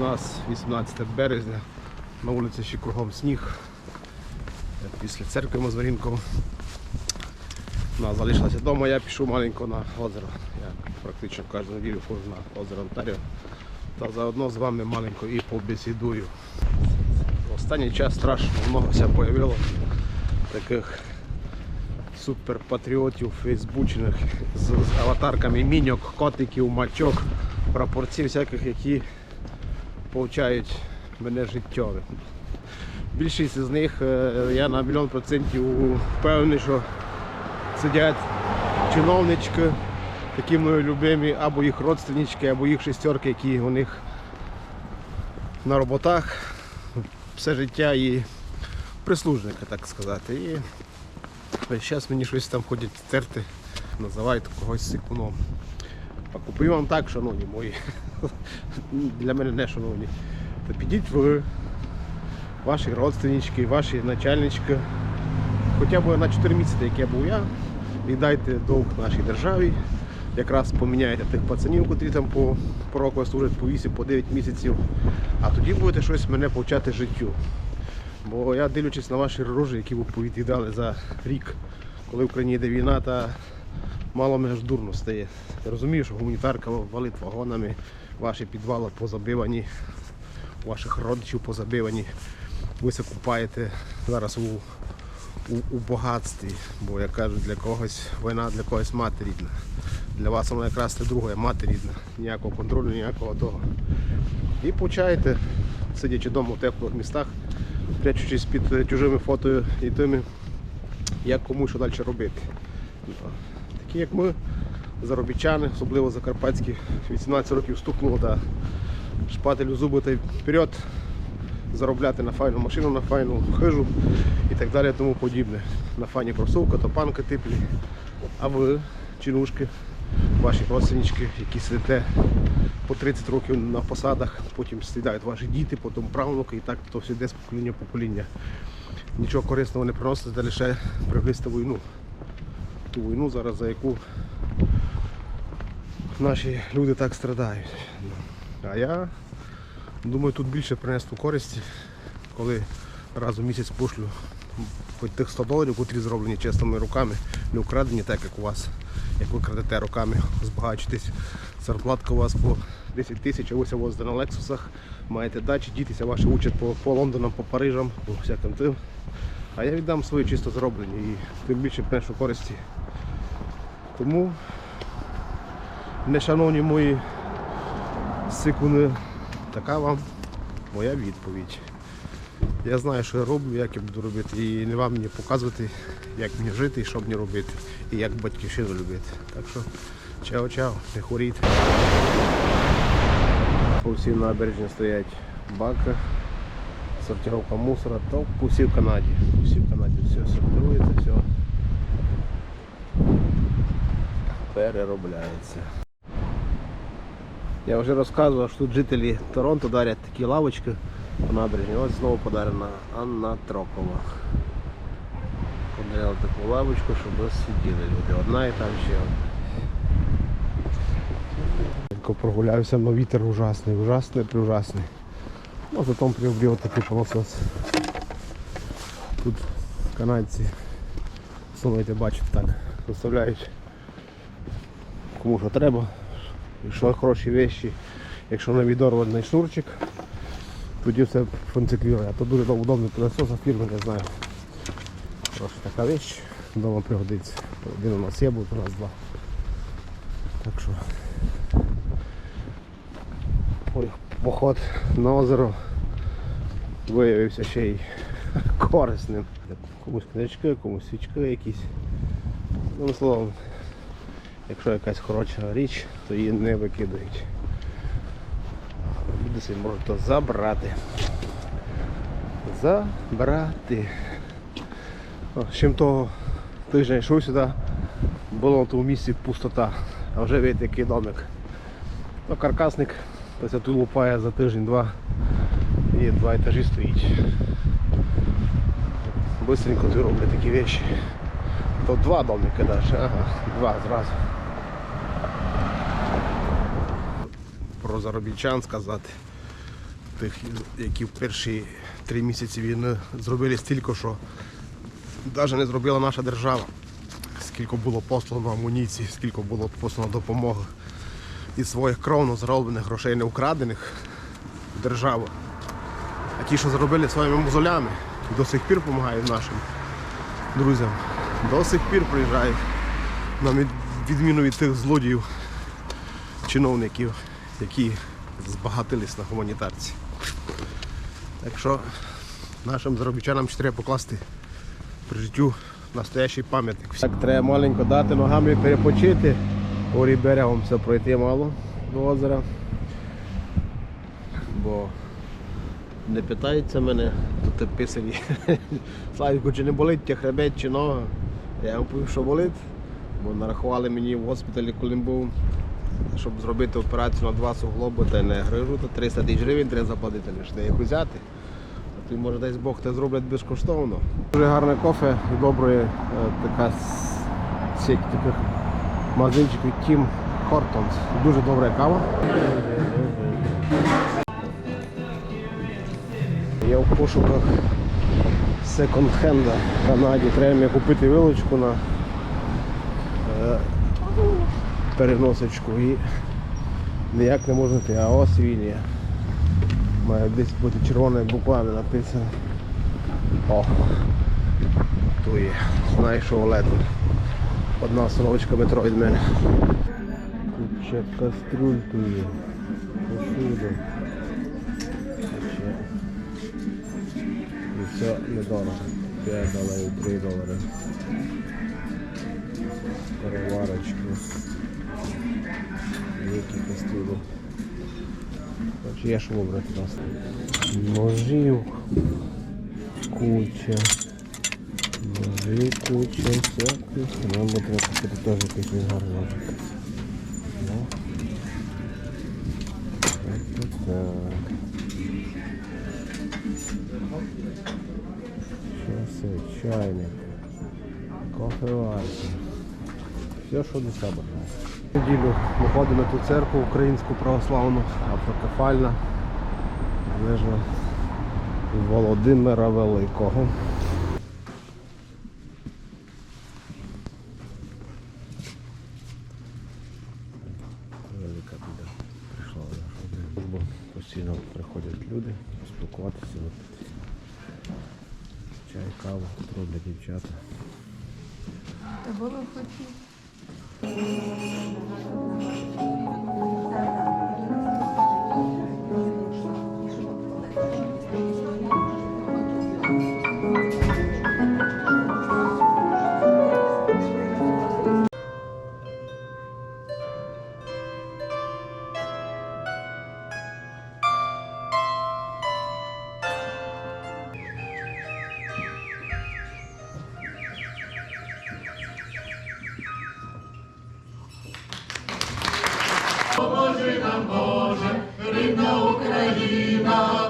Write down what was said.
нас 18 березня. На вулиці ще кругом сніг. Після церкви. Вона залишилася вдома, я пішов маленько на озеро. Я практично кожну неділю ходжу на озеро Онтаріо. Та заодно з вами маленько і побесідую. Останній час страшно все появило таких суперпатріотів фейсбучних з, з аватарками міньок, котиків, мачок, прапорців всяких, які повчають мене життєвим. Більшість з них е, я на мільйон процентів впевнений, що сидять чиновнички, такі мною любимі, або їх родственнички, або їх шестерки, які у них на роботах все життя і прислужники, так сказати. І час мені щось там ходять терти, називають когось сикуном. А купую вам так, шановні мої. Для мене не шановні. Та підіть ви, ваші родственнички, ваші начальнички, хоча б на 4 місяці, як я був я, віддайте довг нашій державі. Якраз поміняєте тих пацанів, котрі там по, року служать по 8, по 9 місяців. А тоді будете щось мене повчати життю. Бо я дивлячись на ваші рожі, які ви повіддали за рік, коли в Україні йде війна, та мало мене ж дурно стає. Я розумію, що гуманітарка валить вагонами, ваші підвали позабивані, ваших родичів позабивані. Ви се купаєте зараз у, у, у багатстві, бо як кажуть, для когось війна, для когось мати рідна. Для вас вона якраз це друга мати рідна. Ніякого контролю, ніякого того. І получаєте, сидячи вдома в теплих містах, прячучись під е, чужими фото і тими, як кому що далі робити. Такі як ми, заробітчани, особливо закарпатські, 18 років стукнуло та шпателю зуби та вперед, заробляти на файну машину, на файну хижу і так далі тому подібне. На файні кросовка, топанки теплі. А ви, чинушки, ваші родственнички, які сидите по 30 років на посадах, потім сідають ваші діти, потім правнуки і так то все йде з покоління в покоління. Нічого корисного не приносить, лише приблизити війну. Ту війну зараз, за яку наші люди так страдають. А я думаю, тут більше принесу користі, коли раз у місяць пошлю хоч тих 100 доларів, котрі зроблені чесними руками, не украдені, так як у вас, як ви крадете руками, збагачитесь. Зарплатка у вас по 10 тисяч, а ви возите на Лексусах, маєте дачі, дітися ваші учать по, по Лондонам, по Парижам, по всяким тим. А я віддам свої чисто зроблені і тим більше приношу користі. Тому, не шановні мої сикуни, така вам моя відповідь. Я знаю, що я роблю, як я буду робити, і не вам мені показувати, як мені жити і що мені робити, і як батьківщину любити. Так що чао-чао, не хворійте. По всій набережні стоять баки, сортировка мусора, то по всій Канаді. По всій Канаді все сортирується, все переробляється. Я вже розказував, що тут жителі Торонто дарять такі лавочки по набережні. Ось знову подарена Анна Трокова. Подарила таку лавочку, щоб сиділи люди. Одна і там ще одна. Тільки прогулявся, але вітер ужасний, ужасний, приужасний. Ну, зато приобрел такий пилосос. Тут канадці, слухайте, бачите так, виставляють кому що треба. Якщо хороші вещі, якщо на відорваний шнурчик, тоді все функціонує. А то дуже удобний пилосос, а фірми не знаю. Просто така вещь, вдома пригодиться. Один у нас є, буде у нас два. Так що ой, поход на озеро виявився ще й корисним. Комусь книжки, комусь свічки якісь. Ну, словом, якщо якась хороша річ, то її не викидають. Люди собі можуть то забрати. Забрати. З чим того тиждень йшов сюди, було на тому місці пустота. А вже видите, який домик. Ну, каркасник тобто тут лупає за тиждень-два і два етажі стоїть. Быстренько тут роблять такі речі. То два домики навіть, ага, два зразу. Про заробітчан сказати. тих, які в перші три місяці війни зробили стільки, що навіть не зробила наша держава. Скільки було послано амуніції, скільки було послано допомоги із своїх кровно зароблених грошей, не украдених державу. А ті, що зробили своїми мозолями, до сих пір допомагають нашим друзям. До сих пір приїжджають на відміну від тих злодіїв, чиновників, які збагатились на гуманітарці. Так що нашим заробітчанам ще треба покласти при життю настоящий пам'ятник. Так, треба маленько дати ногами перепочити. Орі берегом все пройти мало до озера. Бо не питаються мене, тут писані. Славіку, чи не болить тя хребет, чи нога. Я вам повів, що болить, бо нарахували мені в госпіталі, коли був, щоб зробити операцію на два суглоби, та не грижу, то 300 тисяч гривень треба заплатити, лише де їх взяти. То може десь Бог те зроблять безкоштовно. Дуже гарне кофе і добре е, така сеть таких магазинчиків Тім Хортонс. Дуже добра кава. Я в пошуках секонд-хенда в Канаді. Треба мені купити вилочку на переносочку і ніяк не можна знайти. А ось він є. Має десь бути червоними буквами написано. О, ту є. Знайшов ледве. Одна соловочка метро від мене. Куча кастрюль тут є. Посуду. І все недорого. 5 доларів, 3 долари. Переварочки. Які кастрюлі. Є що вибрати нас. Ножів. Куча. Ножі, куча, всяких. Нам би треба купити теж якийсь гарний ножик. Ну. Так, так, так. Часи, чайник, кофеварка. Все, що до себе. В Неділю ми ходимо на ту церкву українську православну, автокефальна, залежно Володимира Великого. Велика біда прийшла до нашого дому. Постійно приходять люди спілкуватися. Чай, каву, роблять дівчата. Та було хотів. Thank you. Нам Боже, рідна Україна.